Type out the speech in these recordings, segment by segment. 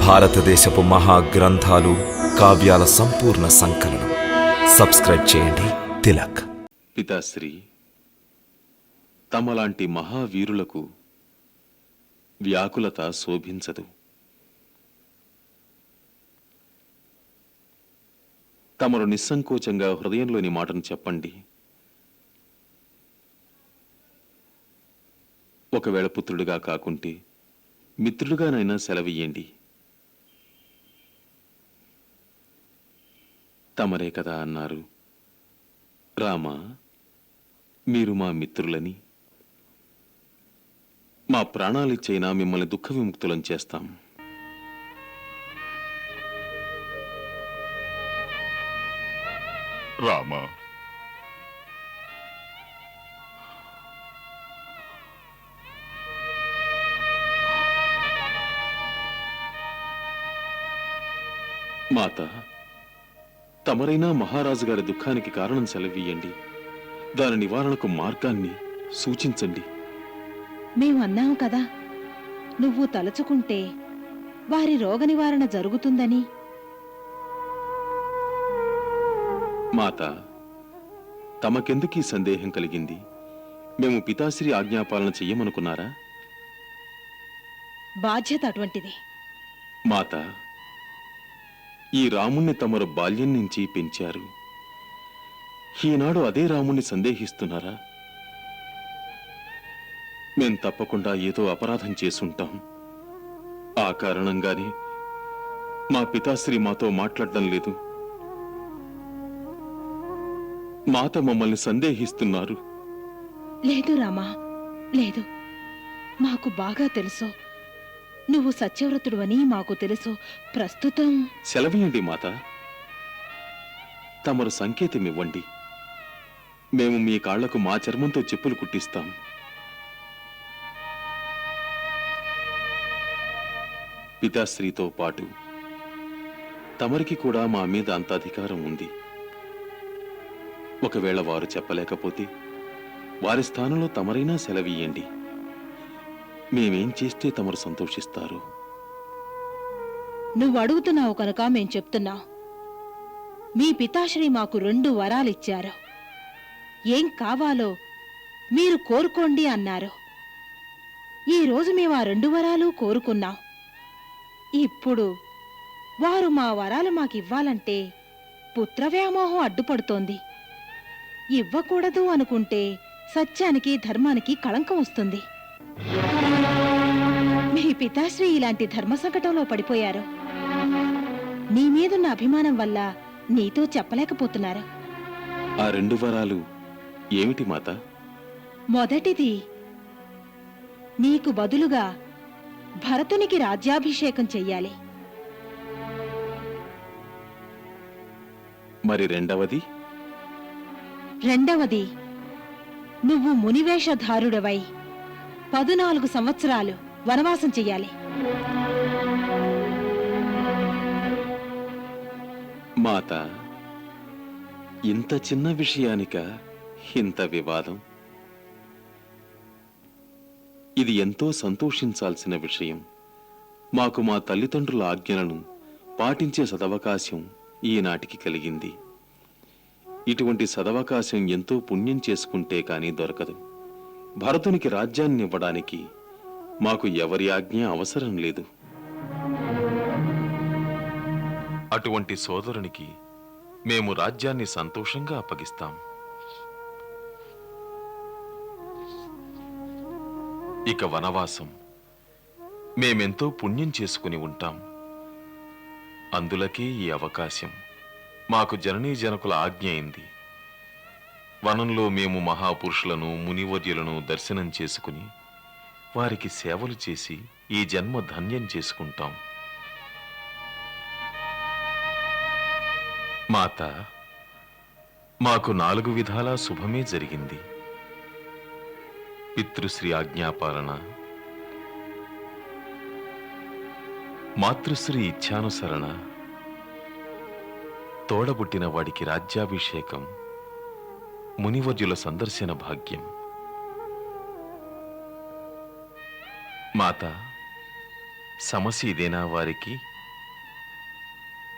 భారతదేశపు మహా గ్రంథాలు కావ్యాల సంపూర్ణ సంకలనం. సబ్స్క్రైబ్ చేయండి. తిలక్. పితాశ్రీ తమలాంటి మహావీరులకు వ్యాకులత శోభించదు. తమరు నిస్సంకోచంగా హృదయంలోని మాటను చెప్పండి. ఒకవేళ పుత్రుడిగా కాకుంటే మిత్రుడిగానైనా సెలవియ్యండి. తమరే కదా అన్నారు. రామా మీరు మా మిత్రులని మా ప్రాణాలిచ్చైనా మిమ్మల్ని దుఃఖ విముక్తులం చేస్తాం. రామా మాత తమరైనా మహారాజు గారి దుఃఖానికి కారణం సెలవీయండి దాని నివారణకు మార్గాన్ని సూచించండి. మేము అన్నాము కదా నువ్వు తలుచుకుంటే వారి రోగ నివారణ జరుగుతుందని. మాత తమకెందుకీ సందేహం కలిగింది? మేము పితాశ్రీ ఆజ్ఞాపాలన చెయ్యమనుకున్నారా? బాధ్యత అటువంటిది. మాత ఈ రాముణ్ణి తమరు బాల్యం నుంచి పెంచారు. ఈనాడు అదే రాముణ్ణి సందేహిస్తున్నారా? మేం తప్పకుండా ఏదో అపరాధం చేసుంటాం. ఆ కారణంగానే మా పితాశ్రీ మాతో మాట్లాడడం లేదు. మాత మమ్మల్ని సందేహిస్తున్నారు. లేదు రామా లేదు. మాకు బాగా తెలుసు. నువ్వు సత్యవ్రతుడువని మాకు తెలుసు. ప్రస్తుతం సెలవేయండి మాత. తమరు సంకేతం ఇవ్వండి మేము మీ కాళ్ళకు మా చర్మంతో చెప్పులు కుట్టిస్తాం. పితాశ్రీతో పాటు తమరికి కూడా మా మీద అంత అధికారం ఉంది. ఒకవేళ వారు చెప్పలేకపోతే వారి స్థానంలో తమరైనా సెలవీయండి మేమేం చేస్తే తమరు సంతోషిస్తారు? నువ్వు అడుగుతున్నావు కనుక మేం చెప్తున్నాం. మీ పితాశ్రీ మాకు రెండు వరాలిచ్చారు ఏం కావాలో మీరు కోరుకోండి అన్నారు. ఈ రోజు మేము ఆ రెండు వరాలు కోరుకున్నాం. ఇప్పుడు వారు మా వరాలు మాకివ్వాలంటే పుత్రవ్యామోహం అడ్డుపడుతోంది. ఇవ్వకూడదు అనుకుంటే సత్యానికి ధర్మానికి కళంకం వస్తుంది. మీ పితాశ్రీ ఇలాంటి ధర్మ సంకటంలో పడిపోయారు. నీ మీదున్న అభిమానం వల్ల నీతో చెప్పలేకపోతున్నారు. ఆ రెండు వరాలు ఏమిటి మాత? మొదటిది నీకు బదులుగా భరతునికి రాజ్యాభిషేకం చెయ్యాలి. మరి రెండవది? రెండవది నువ్వు మునివేషధారుడవై పదునాలుగు సంవత్సరాలు వనవాసం చెయ్యాలి. మాత ఇంత చిన్న విషయానిక ఇంత వివాదం? ఇది ఎంతో సంతోషించాల్సిన విషయం. మాకు మా తల్లిదండ్రుల ఆజ్ఞలను పాటించే సదవకాశం ఈనాటికి కలిగింది. ఇటువంటి సదవకాశం ఎంతో పుణ్యం చేసుకుంటే కాని దొరకదు. భరతునికి రాజ్యాన్ని ఇవ్వడానికి మాకు ఎవరి ఆజ్ఞ అవసరం లేదు. అటువంటి సోదరునికి మేము రాజ్యాన్ని సంతోషంగా అప్పగిస్తాం. ఇక వనవాసం మేమెంతో పుణ్యం చేసుకుని ఉంటాం. అందులకే ఈ అవకాశం మాకు జననీ జనకుల ఆజ్ఞ అయింది. వనంలో మేము మహాపురుషులను మునివర్యులను దర్శనం చేసుకుని వారికి సేవలు చేసి ఈ జన్మ ధన్యం చేసుకుంటాం. మాత మాకు నాలుగు విధాలా శుభమే జరిగింది. పితృశ్రీ ఆజ్ఞాపాలన మాతృశ్రీ ఇచ్ఛానుసరణ తోడబుట్టిన వాడికి రాజ్యాభిషేకం మునివర్యుల సందర్శన భాగ్యం. మాత సమస్య ఇదేనా వారికి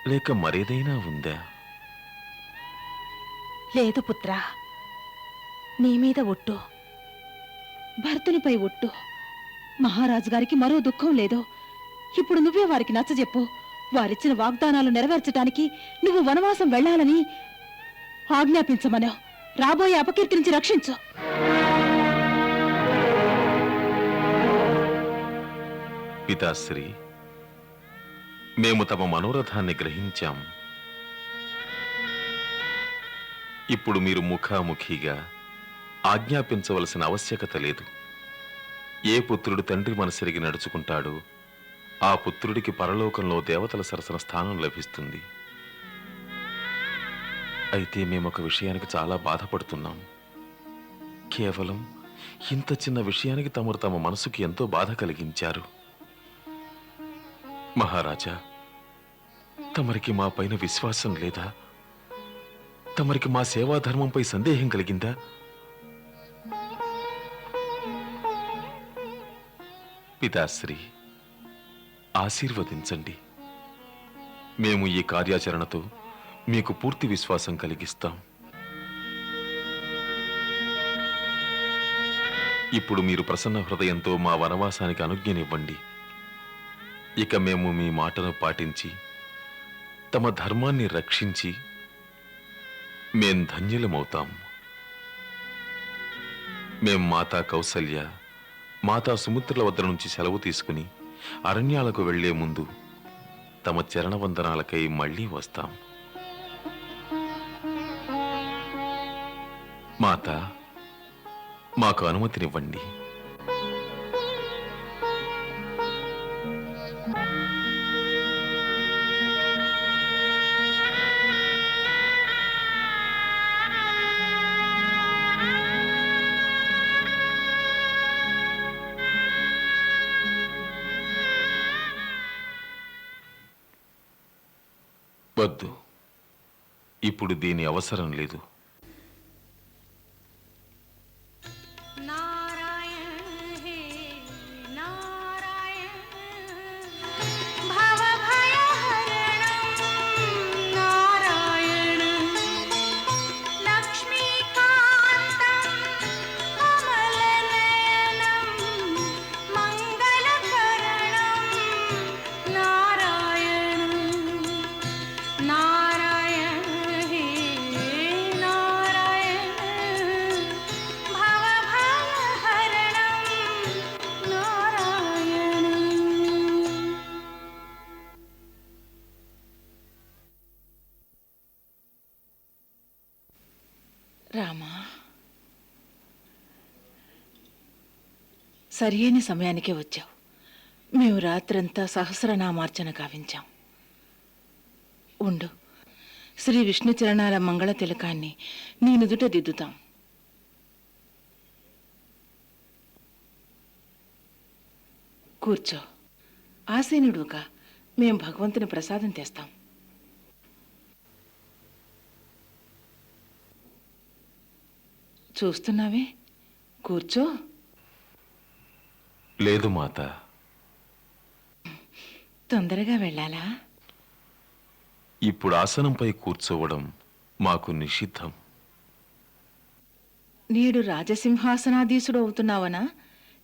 లేక మరేదైనా ఉందా? లేదు పుత్ర. నీ మీద ఒట్టు. భర్తునిపై ఒట్టు. మహారాజు గారికి మరో దుఃఖం లేదు. ఇప్పుడు నువ్వే వారికి నచ్చజెప్పు వారిచ్చిన వాగ్దానాలు నెరవేర్చటానికి నువ్వు వనవాసం వెళ్ళాలని ఆజ్ఞాపించమను. రాబోయే అపకీర్తి నుంచి రక్షించు. పితాశ్రీ మేము తమ మనోరథాన్ని గ్రహించాం. ఇప్పుడు మీరు ముఖాముఖిగా ఆజ్ఞాపించవలసిన ఆవశ్యకత లేదు. ఏ పుత్రుడు తండ్రి మనసెరిగి నడుచుకుంటాడో ఆ పుత్రుడికి పరలోకంలో దేవతల సరసన స్థానం లభిస్తుంది. అయితే మేము ఒక విషయానికి చాలా బాధపడుతున్నాం. కేవలం ఇంత చిన్న విషయానికి తమరు తమ మనసుకి ఎంతో బాధ కలిగించారు. మహారాజా తమరికి మా పైన విశ్వాసం లేదా? తమరికి మా సేవా ధర్మంపై సందేహం కలిగిందా? పితాశ్రీ ఆశీర్వదించండి. మేము ఈ కార్యాచరణతో మీకు పూర్తి విశ్వాసం కలిగిస్తాం. ఇప్పుడు మీరు ప్రసన్న హృదయంతో మా వనవాసానికి అనుజ్ఞనివ్వండి. ఇక మేము మీ మాటను పాటించి తమ ధర్మాన్ని రక్షించి మేం ధన్యులమవుతాం. మేం మాతా కౌసల్య మాతా సుముద్రుల వద్ద నుంచి సెలవు తీసుకుని అరణ్యాలకు వెళ్ళే ముందు తమ చరణవందనాలకై మళ్ళీ వస్తాం. మాత మాకు అనుమతినివ్వండి. వద్దు. ఇప్పుడు దీని అవసరం లేదు. సరియైన సమయానికే వచ్చావు. మేము రాత్రంతా సహస్రనామార్చన గావించాం. ఉండు. శ్రీ విష్ణు చరణాల మంగళ తిలకాన్ని నీ నుదుట దిద్దుతాం. కూర్చో. ఆసీనుడుగా మేం భగవంతుని ప్రసాదం తెస్తాం. చూస్తున్నావే? కూర్చో. లేదు మాత. తొందరగా వెళ్ళాలా? ఇప్పుడు ఆసనంపై కూర్చోవడం మాకు నిషిద్ధం. నేడు రాజసింహాసనాధీశుడు అవుతున్నావనా?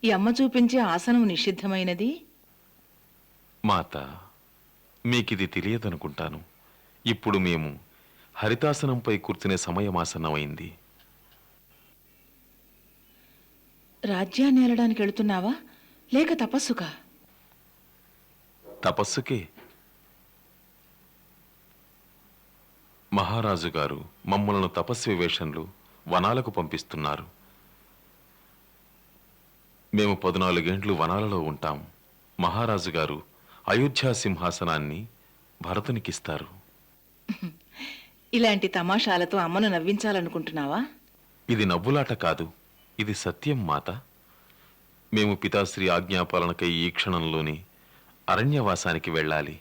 ఈ అమ్మ చూపించే ఆసనం నిషిద్ధమైనది? మాత మీకిది తెలియదనుకుంటాను. ఇప్పుడు మేము హరితాసనంపై కూర్చునే సమయం ఆసన్నమైంది. రాజ్యాన్ని ఏలడానికి వెళుతున్నావా? లేక తపస్సుకా? తపస్సుకే. మహారాజు గారు మమ్మలను తపస్వి వేషంలో వనాలకు పంపిస్తున్నారు. మేము పద్నాలుగేండ్లు వనాలలో ఉంటాం. మహారాజు గారు అయోధ్యా సింహాసనాన్ని భరతునికిస్తారు. ఇలాంటి తమాషాలతో అమ్మను నవ్వించాలనుకుంటున్నావా? ఇది నవ్వులాట కాదు. ఇది సత్యం మాత. మేము పితాశ్రీ ఆజ్ఞాపాలనకై ఈ క్షణంలోనే అరణ్యవాసానికి వెళ్ళాలి.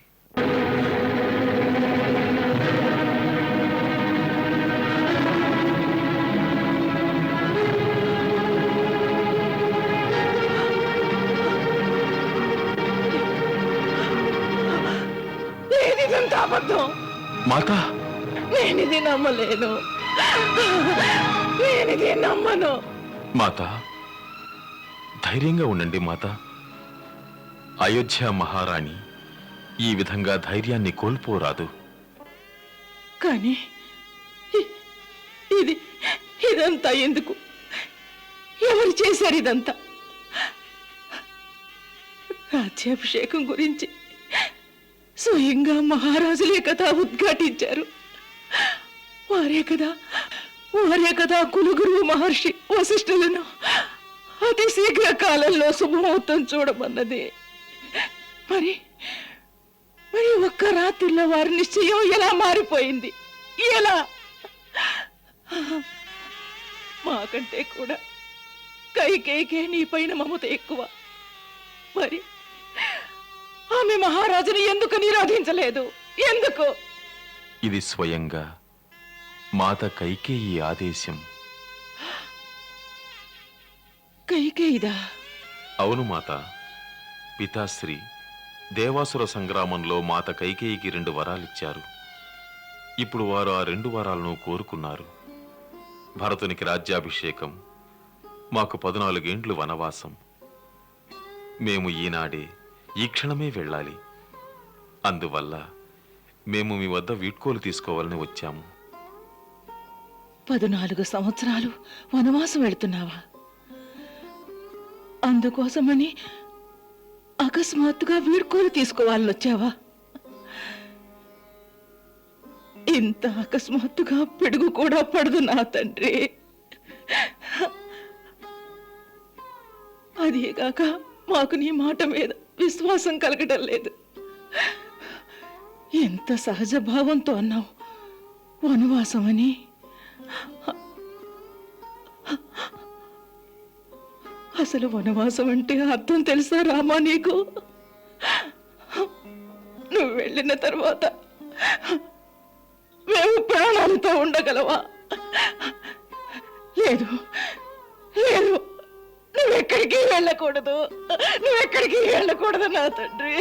అబద్ధం. మాత! నేనిది నమ్మలేను. నేనిది నమ్మను. మాత! ధైర్యంగా ఉండండి మాత. అయోధ్య మహారాణి ఈ విధంగా ధైర్యాన్ని కోల్పోరాదు. కానీ ఇది ఇదంతా ఎందుకు? ఎవరు చేశారు ఇదంతా? రాజ్యాభిషేకం గురించి స్వయంగా మహారాజులే కదా ఉద్ఘాటించారు. వారే కదా వారే కదా కులుగురు మహర్షి వశిష్ఠులను అతి శీఘ్ర కాలంలో శుభముహూర్తం చూడమన్నది. మరి మరి ఒక్క రాత్రిలో వారి నిశ్చయం ఎలా మారిపోయింది? ఎలా? మాకంటే కూడా కైకేకే నీ పైన మమత ఎక్కువ. మరి ఆమె మహారాజుని ఎందుకు నిరోధించలేదు? ఎందుకు? ఇది స్వయంగా మాత కైకేయి ఆదేశం కైకేయిదా? అవును మాత. పితాశ్రీ దేవాసుర సంగ్రామంలో మాత కైకేయికి రెండు వరాలిచ్చారు. ఇప్పుడు వారు ఆ రెండు వరాలను కోరుకున్నారు. భరతునికి రాజ్యాభిషేకం మాకు పద్నాలుగేండ్లు వనవాసం. మేము ఈనాడే ఈ క్షణమే వెళ్ళాలి. అందువల్ల మేము మీ వద్ద వీడ్కోలు తీసుకోవాలని వచ్చాము. పద్నాలుగు సంవత్సరాలు వనవాసం వెళుతున్నావా? అందుకోసమని అకస్మాత్తుగా వీడ్కోలు తీసుకోవాలని వచ్చావా ఇంత అకస్మాత్తుగా పిడుగు కూడా పడదు నా తండ్రి. అదేగాక మాకు నీ మాట మీద విశ్వాసం కలగటం లేదు. ఎంత సహజ భావంతో అన్నావు. వనవాసమని అని అసలు వనవాసం అంటే అర్థం తెలుసా రామా నీకు? నువ్వు వెళ్ళిన తర్వాత మేము ప్రాణాలతో ఉండగలవా? లేదు లేదు. నువ్వెక్కడికి వెళ్ళకూడదు. నువ్వెక్కడికి వెళ్ళకూడదు నా తండ్రి.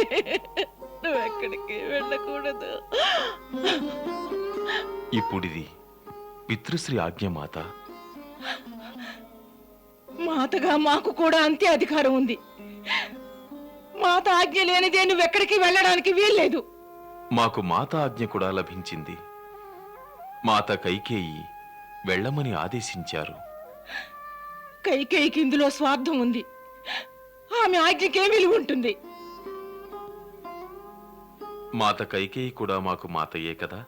నువ్వెక్కడికి వెళ్ళకూడదు. ఇప్పుడిది పితృశ్రీ ఆజ్ఞ మాత మాతగా మాకు కూడా అంతే అధికారం ఉంది. మాత ఆజ్ఞ లేనిదే నువ్వెక్కడికి వెళ్ళడానికి వీల్లేదు. మాకు మాత ఆజ్ఞ కూడా లభించింది. మాత కైకేయి వెళ్ళమని ఆదేశించారు. కైకేయికి ఇందులో స్వార్థం ఉంది. ఆమె ఆజ్ఞకే విలువ ఉంటుంది. మాత కైకేయి కూడా మాకు మాతయ్యే కదా?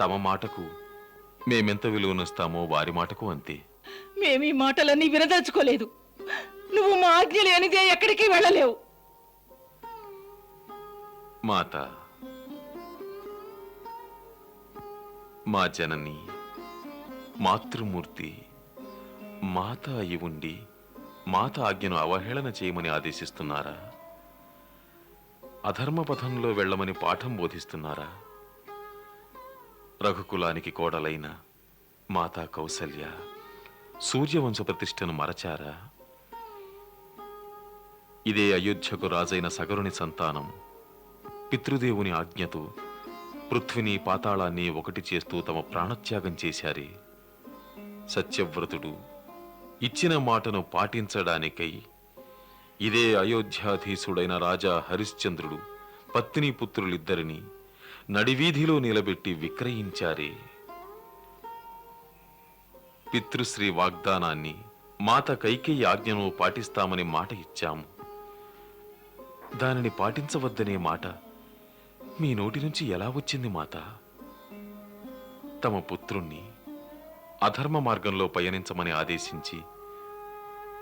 తమ మాటకు మేమెంత విలువనిస్తామో వారి మాటకు అంతే. మేము ఈ మాటలన్నీ వినదలుచుకోలేదు. నువ్వు మా ఆజ్ఞ లేనిదే ఎక్కడికి వెళ్ళలేవు. మాత మా జనని మాతృమూర్తి మాత అయి ఉండి మాత ఆజ్ఞను అవహేళన చేయమని ఆదేశిస్తున్నారా? అధర్మ పథంలో వెళ్ళమని పాఠం బోధిస్తున్నారా? రఘుకులానికి కోడలైన మాతా కౌసల్య సూర్యవంశ ప్రతిష్టను మరచారా? ఇదే అయోధ్యకు రాజైన సగరుని సంతానం. పితృదేవుని ఆజ్ఞతో పృథ్విని పాతాళాన్ని ఒకటి చేస్తూ తమ ప్రాణత్యాగం చేశారే. సత్యవ్రతుడు ఇచ్చిన మాటను పాటించడానికై ఇదే అయోధ్యాధీశుడైన రాజా హరిశ్చంద్రుడు పత్ని పుత్రులిద్దరిని నడివీధిలో నిలబెట్టి విక్రయించారే. పితృశ్రీ వాగ్దానాన్ని మాత కైకేయి ఆజ్ఞను పాటిస్తామని మాట ఇచ్చాము. దానిని పాటించవద్దనే మాట మీ నోటి నుంచి ఎలా వచ్చింది మాత? తమ పుత్రుణ్ణి అధర్మ మార్గంలో పయనించమని ఆదేశించి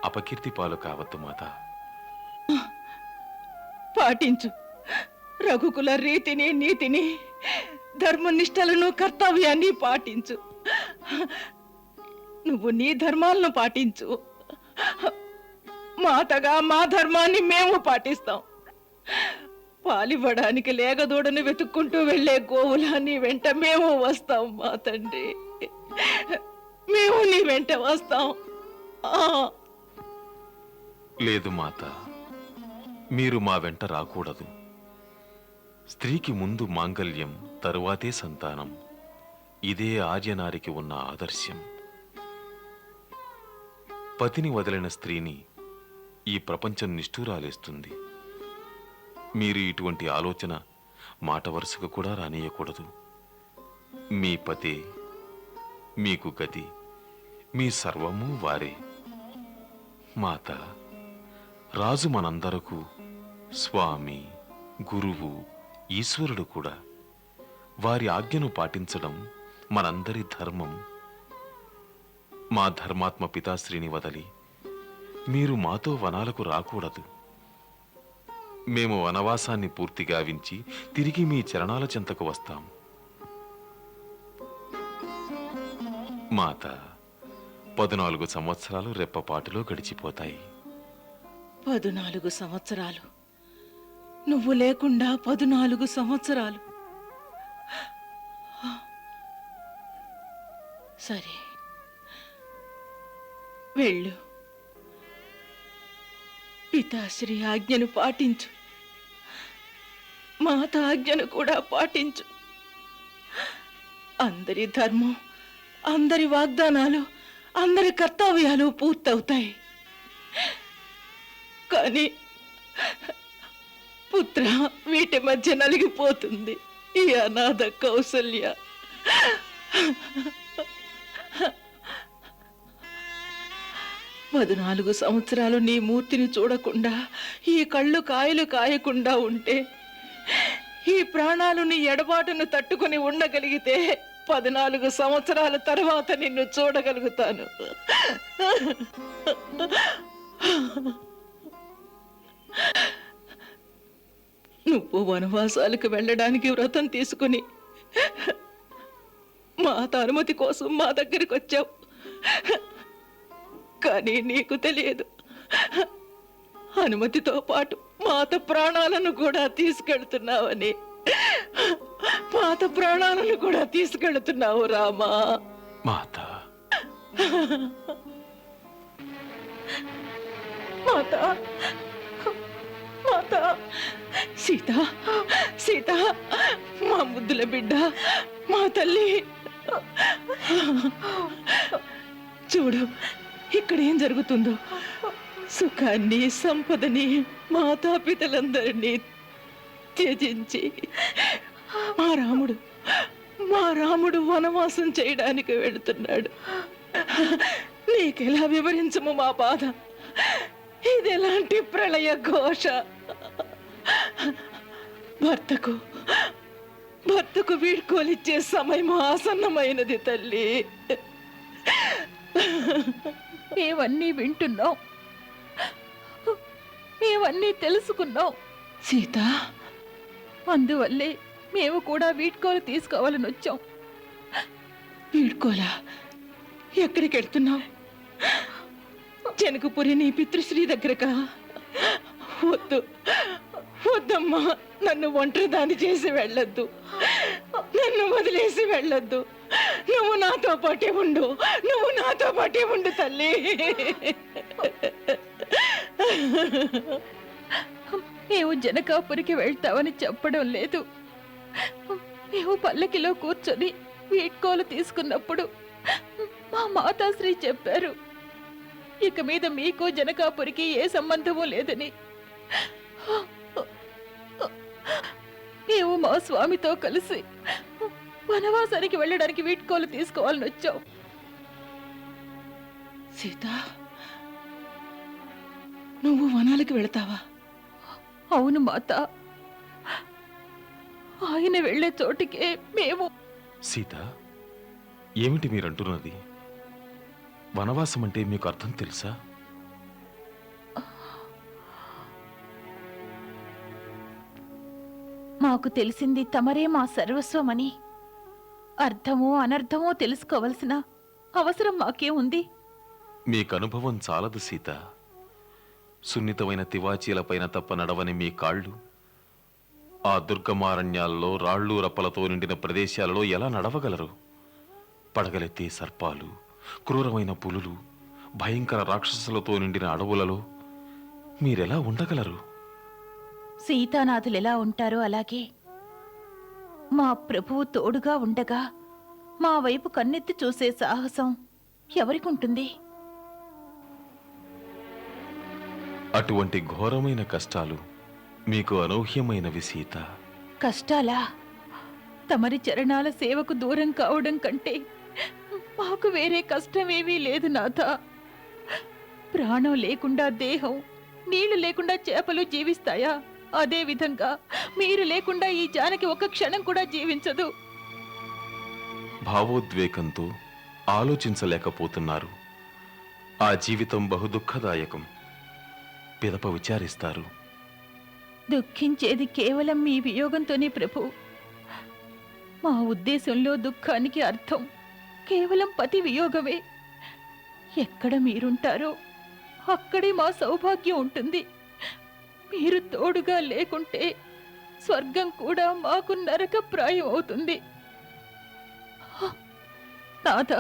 అపకీర్తి పాలు కావద్దు మాత. పాటించు. రఘుకుల రీతిని నీతిని ధర్మనిష్టలను కర్తవ్యాన్ని పాటించు. నువ్వు నీ ధర్మాలను పాటించు. మాతగా మా ధర్మాన్ని మేము పాటిస్తాం. పాలివ్వడానికి లేగదూడని వెతుక్కుంటూ వెళ్ళే గోవులా నీ వెంట మేము వస్తాం మా తండ్రి. మేము నీ వెంట వస్తాం. లేదు మాత మీరు మా వెంట రాకూడదు. స్త్రీకి ముందు మాంగల్యం తరువాతే సంతానం. ఇదే ఆర్యనారికి ఉన్న ఆదర్శం. పతిని వదిలిన స్త్రీని ఈ ప్రపంచం నిష్ఠూరాలేస్తుంది. మీరు ఇటువంటి ఆలోచన మాట వరుసకు కూడా రానియకూడదు మీ పతి మీకు గతి మీ సర్వము వారే. మాత రాజు మనందరకు స్వామి గురువు ఈశ్వరుడు కూడా. వారి ఆజ్ఞను పాటించడం మనందరి ధర్మం. మా ధర్మాత్మ పితాశ్రీని వదలి మీరు మాతో వనాలకు రాకూడదు. మేము వనవాసాన్ని పూర్తి గావించి తిరిగి మీ చరణాల చెంతకు వస్తాం. మాత పద్నాలుగు సంవత్సరాలు రెప్పపాటులో గడిచిపోతాయి. పదునాలుగు సంవత్సరాలు? నువ్వు లేకుండా పదునాలుగు సంవత్సరాలు? సరే. వెళ్ళు. పితాశ్రీ ఆజ్ఞను పాటించు. మాత ఆజ్ఞను కూడా పాటించు. అందరి ధర్మం అందరి వాగ్దానాలు అందరి కర్తవ్యాలు పూర్తవుతాయి. కానీ పుత్ర వీటి మధ్య నలిగిపోతుంది. ఈ అనాథ కౌసల్య. పద్నాలుగు సంవత్సరాలు నీ మూర్తిని చూడకుండా ఈ కళ్ళు కాయలు కాయకుండా ఉంటే ఈ ప్రాణాలు నీ ఎడబాటును తట్టుకుని ఉండగలిగితే పద్నాలుగు సంవత్సరాల తర్వాత నిన్ను చూడగలుగుతాను. నువ్వు వనవాసాలకు వెళ్ళడానికి వ్రతం తీసుకుని మాత అనుమతి కోసం మా దగ్గరికి వచ్చావు కానీ నీకు తెలియదు. అనుమతితో పాటు మాత ప్రాణాలను కూడా తీసుకెళ్తున్నావని. మాత ప్రాణాలను కూడా తీసుకెళ్తున్నావు రామా. మాత. మాత. మాత. సీత. సీత. మా ముద్దుల బిడ్డ. మా తల్లి. చూడు. ఇక్కడ ఏం జరుగుతుందో? సుఖాన్ని సంపదని మాతాపితలందరినీ త్యజించి మా రాముడు మా రాముడు వనవాసం చేయడానికి వెళుతున్నాడు. నీకెలా వివరించము మా బాధ? ఇది ఎలాంటి ప్రళయ ఘోష? భర్తకు భర్తకు వీడ్కోలిచ్చే సమయం ఆసన్నమైనది తల్లి. మేవన్నీ వింటున్నాం. మేవన్నీ తెలుసుకున్నాం. సీత అందువల్లే మేము కూడా వీడ్కోలు తీసుకోవాలని వచ్చాం. వీడ్కోలా? ఎక్కడికి వెళ్తున్నావు? జనకపురి నీ పితృశ్రీ దగ్గరకా? వద్దు. వద్దమ్మా. నన్ను ఒంటరి దాన్ని చేసి వెళ్ళొద్దు. నన్ను వదిలేసి వెళ్ళొద్దు. నువ్వు నాతో పాటే ఉండు. నువ్వు నాతో పాటే ఉండు తల్లి. మేము జనకాపురికి వెళ్తామని చెప్పడం లేదు. మేము పల్లకిలో కూర్చొని వీడ్కోలు తీసుకున్నప్పుడు మా మాతాశ్రీ చెప్పారు. ఇక మీద మీకు జనకాపురికి ఏ సంబంధము లేదని. మేము మా స్వామితో కలిసి వనవాసానికి వెళ్ళడానికి వీడ్కోలు తీసుకోవాలని వచ్చాం సీత నువ్వు వనాలకు వెళతావా? అవును మాత. ఆయన వెళ్ళే చోటికే మేము. సీత ఏమిటి మీరంటున్నది? వనవాసం అంటే మీకు అర్థం తెలుసా? మాకు తెలిసింది తమరే మా సర్వస్వమని. అర్థమో అనర్థమో తెలుసుకోవలసిన అవసరం మాకే ఉంది మీకు అనుభవం చాలదు సీత. సున్నితమైన తివాచీలపైన తప్ప నడవని మీ కాళ్ళు ఆ దుర్గమారణ్యాల్లో రాళ్ళు రప్పలతో నిండిన ప్రదేశాలలో ఎలా నడవగలరు? పడగలెత్తే సర్పాలు క్రూరమైన పులులు భయంకర రాక్షసులతో నిండిన అడవులలో మీరెలా ఉండగలరు? సీతానాథులు ఎలా ఉంటారో అలాగే మా ప్రభువు తోడుగా ఉండగా మా వైపు కన్నెత్తి చూసే సాహసం ఎవరికుంటుంది? అటువంటి ఘోరమైన కష్టాలు మీకు అనూహ్యమైనవి సీత. కష్టాలా? తమరి చరణాల సేవకు దూరం కావడం కంటే మాకు వేరే కష్టమేమీ లేదు నాథ. ప్రాణం లేకుండా దేహం నీళ్ళు లేకుండా చేపలు జీవిస్తాయా? అదే విధంగా మీరు లేకుండా ఈ జానకి ఒక క్షణం కూడా జీవించదు. భావోద్వేగంతో ఆలోచించలేకపోతున్నారు. ఆ జీవితం బహుదుఃఖదాయకం పిదప విచారిస్తారు. దుఃఖించేది కేవలం మీ వియోగంతోనే ప్రభు. మా ఉద్దేశంలో దుఃఖానికి అర్థం కేవలం పతి వియోగమే. ఎక్కడ మీరుంటారో అక్కడే మా సౌభాగ్యం ఉంటుంది. మీరు తోడుగా లేకుంటే స్వర్గం కూడా మాకు నరకప్రాయం అవుతుంది. నాథ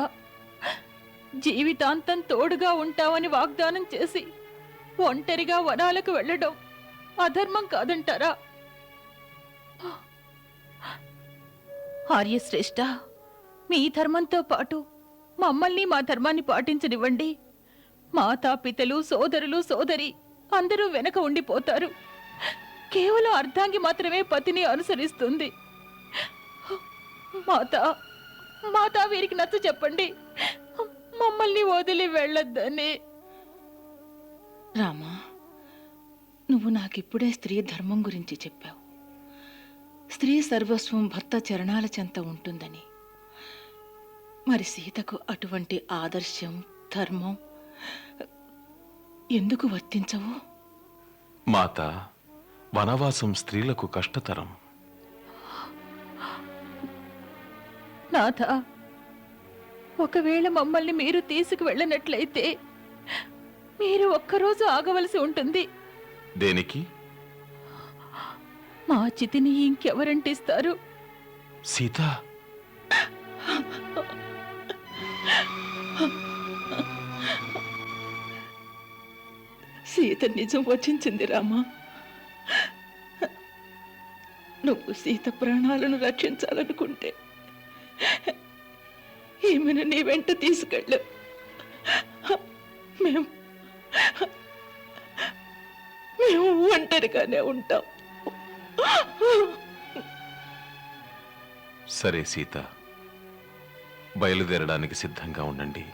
జీవితాంతం తోడుగా ఉంటామని వాగ్దానం చేసి ఒంటరిగా వనాలకు వెళ్ళడం అధర్మం కాదంటారా? ఆర్యశ్రేష్ఠ మీ ధర్మంతో పాటు మమ్మల్ని మా ధర్మాన్ని పాటించనివ్వండి. మాతాపితలు సోదరులు సోదరి అందరూ వెనక ఉండిపోతారు. కేవలం అర్ధాంగి మాత్రమే పతిని అనుసరిస్తుంది. మాత మాత వీరికి నచ్చ చెప్పండి. మమ్మల్ని వదిలి వెళ్ళొద్దని. రామా నువ్వు నాకిప్పుడే స్త్రీ ధర్మం గురించి చెప్పావు. స్త్రీ సర్వస్వం భర్త చరణాల చెంత ఉంటుందని. మరి సీతకు అటువంటి ఆదర్శం ధర్మం ఎందుకు వర్తించవు? మాత వనవాసం స్త్రీలకు కష్టతరం. నాథ ఒకవేళ మమ్మల్ని మీరు తీసుకువెళ్ళనట్లయితే మీరు ఒక్కరోజు ఆగవలసి ఉంటుంది. దేనికి? మా చితిని ఇంకెవరంటిస్తారు? సీత సీత నిజం వచించింది రామా నువ్వు సీత ప్రాణాలను రక్షించాలనుకుంటే ఈమెను నీ వెంట తీసుకెళ్ళు. మేము మేము ఒంటరిగానే ఉంటాం. సరే సీత బయలుదేరడానికి సిద్ధంగా ఉండండి.